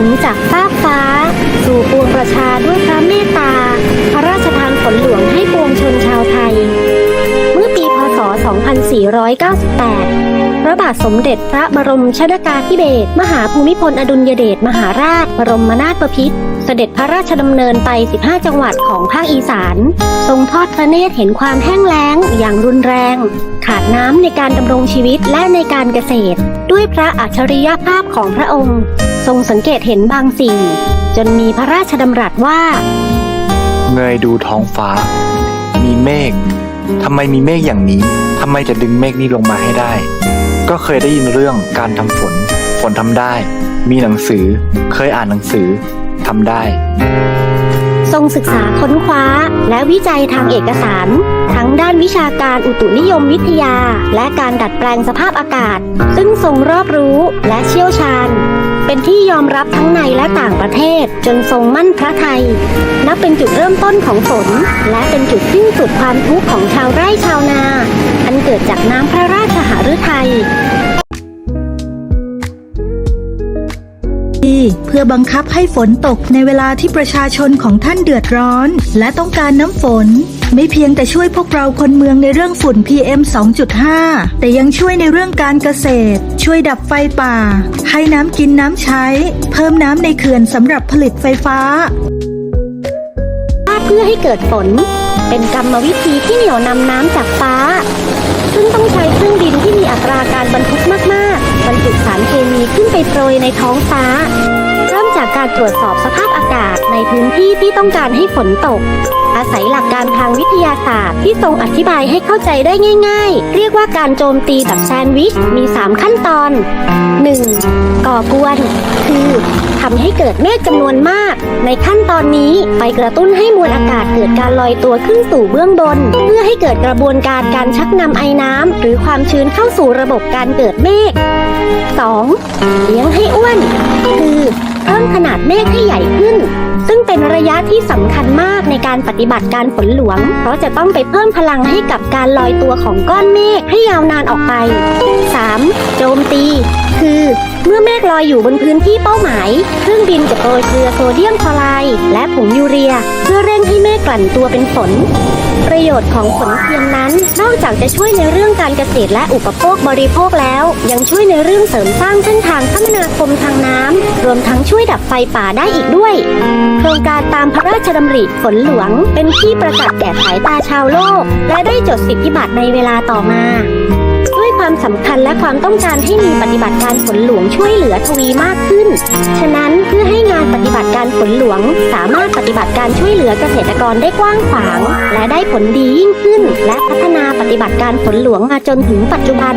นจากฟาฟ้า สู่ปวงประชาด้วยพระเมตตา พระราชทานฝนหลวงให้ปวงชนชาวไทย เมื่อปีพศ 2498 พระบาทสมเด็จพระบรมชนากาธิเบศรมหาภูมิพลอดุลยเดชมหาราช บรมนาถบพิตรเสด็จพระราชดำเนินไป 15 จังหวัดของภาคอีสาน ทรงทอดพระเนตรเห็นความแห้งแล้งอย่างรุนแรง ขาดน้ำในการดำรงชีวิตและในการเกษตร ด้วยพระอัจฉริยภาพของพระองค์ รงสังเกตเห็นบางสิ่ง จนมีพระราชดำรัสว่า เงยดูท้องฟ้า มีเมฆทำไมมีเมฆอย่างนี้ทำไมจะดึงเมฆนี้ลงมาให้ได้ ก็เคยได้ยินเรื่องการทำฝน ฝนทำได้ มีหนังสือ เคยอ่านหนังสือทำได้ ทรงศึกษาค้นคว้าและวิจัยทางเอกสาร ทั้งด้านวิชาการอุตุนิยมวิทยา และการดัดแปลงสภาพอากาศ ซึ่งทรงรอบรู้และเชี่ยวชาญ เป็นที่ยอมรับทั้งในและต่างประเทศ จนทรงมั่นพระไทย นับเป็นจุดเริ่มต้นของฝน และเป็นจุดสิ้นสุดความทุกข์ของชาวไร่ชาวนา อันเกิดจากน้ำพระราชหฤทัยเพื่อบังคับให้ฝนตกในเวลาที่ประชาชนของท่านเดือดร้อน และต้องการน้ำฝน ไม่เพียงแต่ช่วยพวกเราคนเมืองในเรื่องฝุ่น PM 2.5 แต่ยังช่วยในเรื่องการเกษตร ช่วยดับไฟป่า ให้น้ำกินน้ำใช้ เพิ่มน้ำในเขื่อนสำหรับผลิตไฟฟ้า เพื่อให้เกิดฝน เป็นกรรมวิธีที่เหนี่ยวนำน้ำจากฟ้า ซึ่งต้องใช้เครื่องบินที่มีอัตราการบรรทุกมาก ๆ บรรจุสารเคมีขึ้นไปโปรยในท้องฟ้า จากการตรวจสอบสภาพอากาศในพื้นที่ที่ต้องการให้ฝนตก อาศัยหลักการทางวิทยาศาสตร์ที่ทรงอธิบายให้เข้าใจได้ง่าย ๆ เรียกว่าการโจมตีแบบแซนด์วิชมี 3 ขั้นตอน 1. ก่อกวน คือ ทำให้เกิดเมฆจำนวนมาก ในขั้นตอนนี้ไปกระตุ้นให้มวลอากาศเกิดการลอยตัวขึ้นสู่เบื้องบน เพื่อให้เกิดกระบวนการการชักนำไอน้ำหรือความชื้นเข้าสู่ระบบการเกิดเมฆ 2. เลี้ยงให้อ้วน คือเพิ่มขนาดเมฆให้ใหญ่ขึ้น ซึ่งเป็นระยะที่สำคัญมากในการปฏิบัติการฝนหลวง เพราะจะต้องไปเพิ่มพลังให้กับการลอยตัวของก้อนเมฆให้ยาวนานออกไป 3. โจมตี คือเมื่อเอยอยู่บนพื้นที่เป้าหมาย เครื่องบินจะโปรยเกลือโซเดียมคลอไรด์และผงยูเรีย เพื่อเร่งให้เมฆกลั่นตัวเป็นฝน ประโยชน์ของฝนเทียมนั้น นอกจากจะช่วยในเรื่องการเกษตรและอุปโภคบริโภคแล้ว ยังช่วยในเรื่องเสริมสร้างเส้นทางคมนาคมทางน้ำรวมทั้งช่วยดับไฟป่าได้อีกด้วย โครงการตามพระราชดำริฝนหลวง เป็นที่ประจักษ์แก่สายตาชาวโลก และได้จดสิทธิบัตรในเวลาต่อมา ด้วยความสำคัญและความต้องการให้มีปฏิบัติการฝนหลวงช่วยเหลือทวีมากขึ้น ฉะนั้นเพื่อให้งานปฏิบัติการฝนหลวง สามารถปฏิบัติการช่วยเหลือเกษตรกรได้กว้างขวาง และได้ผลดียิ่งขึ้น และพัฒนาปฏิบัติการฝนหลวงมาจนถึงปัจจุบัน